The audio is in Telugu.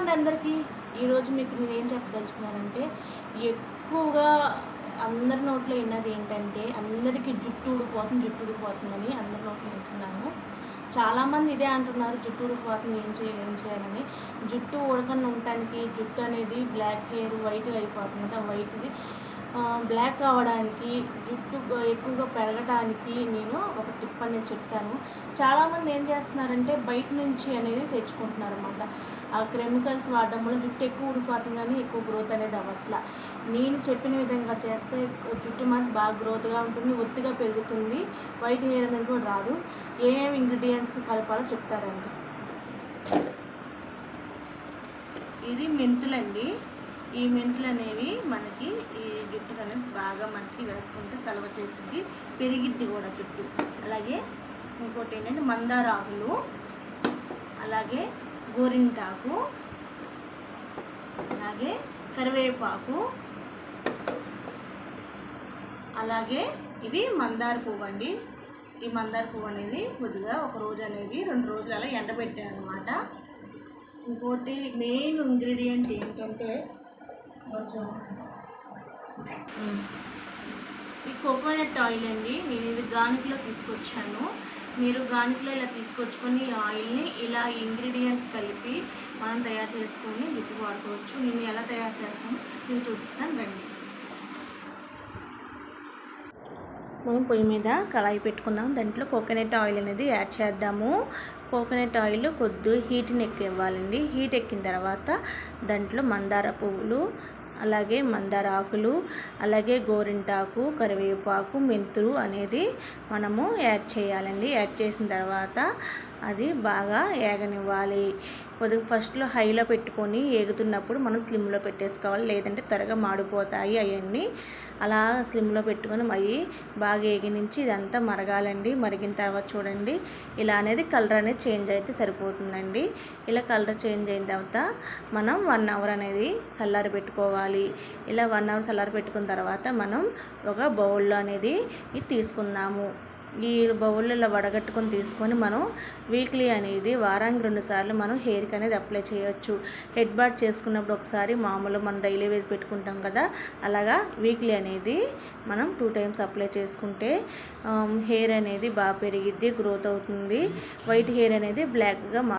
అండి అందరికీ ఈరోజు మీకు నేను ఏం చెప్పదలుచుకున్నానంటే ఎక్కువగా అందరి నోట్లో విన్నది ఏంటంటే అందరికీ జుట్టు ఊడిపోతుంది జుట్టు ఊడిపోతుందని అందరి నోట్లో వింటున్నాను. చాలామంది ఇదే అంటున్నారు జుట్టు ఊడిపోతుంది ఏం చేయాలి ఏం చేయాలని. జుట్టు ఊడకుండా ఉండటానికి జుట్టు అనేది బ్లాక్ హెయిర్ వైట్ అయిపోతుంది. ఆ వైట్ది బ్లాక్ కావడానికి జుట్టు ఎక్కువగా పెరగడానికి నేను ఒక టిప్ అనేది చెప్తాను. చాలామంది ఏం చేస్తున్నారంటే బయట నుంచి అనేది తెచ్చుకుంటున్నారు అనమాట ఆ కెమికల్స్ వాడడం వల్ల జుట్టు ఎక్కువ ఊడిపోతుంది కానీ ఎక్కువ గ్రోత్ అనేది అవ్వట్ల. నేను చెప్పిన విధంగా చేస్తే జుట్టు మాది బాగా గ్రోత్గా ఉంటుంది ఒత్తిగా పెరుగుతుంది. వైట్ హెయిర్ అనేది కూడా రాదు. ఏమేమి ఇంగ్రీడియంట్స్ కలపాలో చెప్తారండి. ఇది మెంతులండి. ఈ మెంతులు అనేవి మనకి ఈ జుట్టుకు అనేది బాగా మనకి వేసుకుంటే సలవ చేసింది పెరిగిద్ది కూడా జుట్టు. అలాగే ఇంకోటి ఏంటంటే మందార ఆకులు అలాగే గోరింటాకు అలాగే కరివేపాకు అలాగే ఇది మందార పువ్వు అండి. ఈ మందార పువ్వు అనేది కొద్దిగా ఒక రోజు అనేది రెండు రోజులు అలా ఎండబెట్టాను అనమాట ఇంకోటి మెయిన్ ఇంగ్రీడియంట్ ఏంటంటే కొంచెం. ఈ కోకోనట్ ఆయిల్ అండి నేను ఇది గానుకలో తీసుకొచ్చాను. మీరు గానుకలో ఇలా తీసుకొచ్చుకొని ఈ ఆయిల్ని ఇలా ఇంగ్రీడియంట్స్ కలిపి మనం తయారు చేసుకొని గుర్తు వాడుకోవచ్చు. నేను ఎలా తయారు చేస్తాను? నేను చూపిస్తాను రండి. మనం పొయ్యి మీద కళాయి పెట్టుకుందాం. దాంట్లో కోకోనట్ ఆయిల్ అనేది యాడ్ చేద్దాము. కోకోనట్ ఆయిల్ కొద్ది హీట్ని ఎక్కివ్వాలండి హీట్ ఎక్కిన తర్వాత దాంట్లో మందార పువ్వులు అలాగే మందార ఆకులు అలాగే గోరింటాకు కరివేపాకు మెంతులు అనేది మనము యాడ్ చేయాలండి. యాడ్ చేసిన తర్వాత అది బాగా ఏగనివ్వాలి. కొద్దిగా ఫస్ట్లో హైలో పెట్టుకొని ఏగుతున్నప్పుడు మనం స్లిమ్లో పెట్టేసుకోవాలి. లేదంటే త్వరగా మాడిపోతాయి అవన్నీ. అలా స్లిమ్లో పెట్టుకొని అవి బాగా ఏగినించి ఇదంతా మరగాలండి. మరిగిన తర్వాత చూడండి. ఇలా అనేది కలర్ అనేది చేంజ్ అయితే సరిపోతుందండి. ఇలా కలర్ చేంజ్ అయిన తర్వాత మనం వన్ అవర్ అనేది చల్లారి పెట్టుకోవాలి. ఇలా వన్ అవర్ చల్లారి పెట్టుకున్న తర్వాత మనం ఒక బౌల్లో అనేది ఇది తీసుకుందాము. ఈ బౌల్లో వడగట్టుకొని తీసుకొని మనం వీక్లీ అనేది వారానికి రెండుసార్లు మనం హెయిర్కి అనేది అప్లై చేయొచ్చు. హెడ్ బాత్ చేసుకున్నప్పుడు ఒకసారి మామూలు మనం డైలీ వేసి పెట్టుకుంటాం కదా అలాగా వీక్లీ అనేది మనం టూ టైమ్స్ అప్లై చేసుకుంటే హెయిర్ అనేది బాగా పెరిగిద్ది గ్రోత్ అవుతుంది. వైట్ హెయిర్ అనేది బ్లాక్గా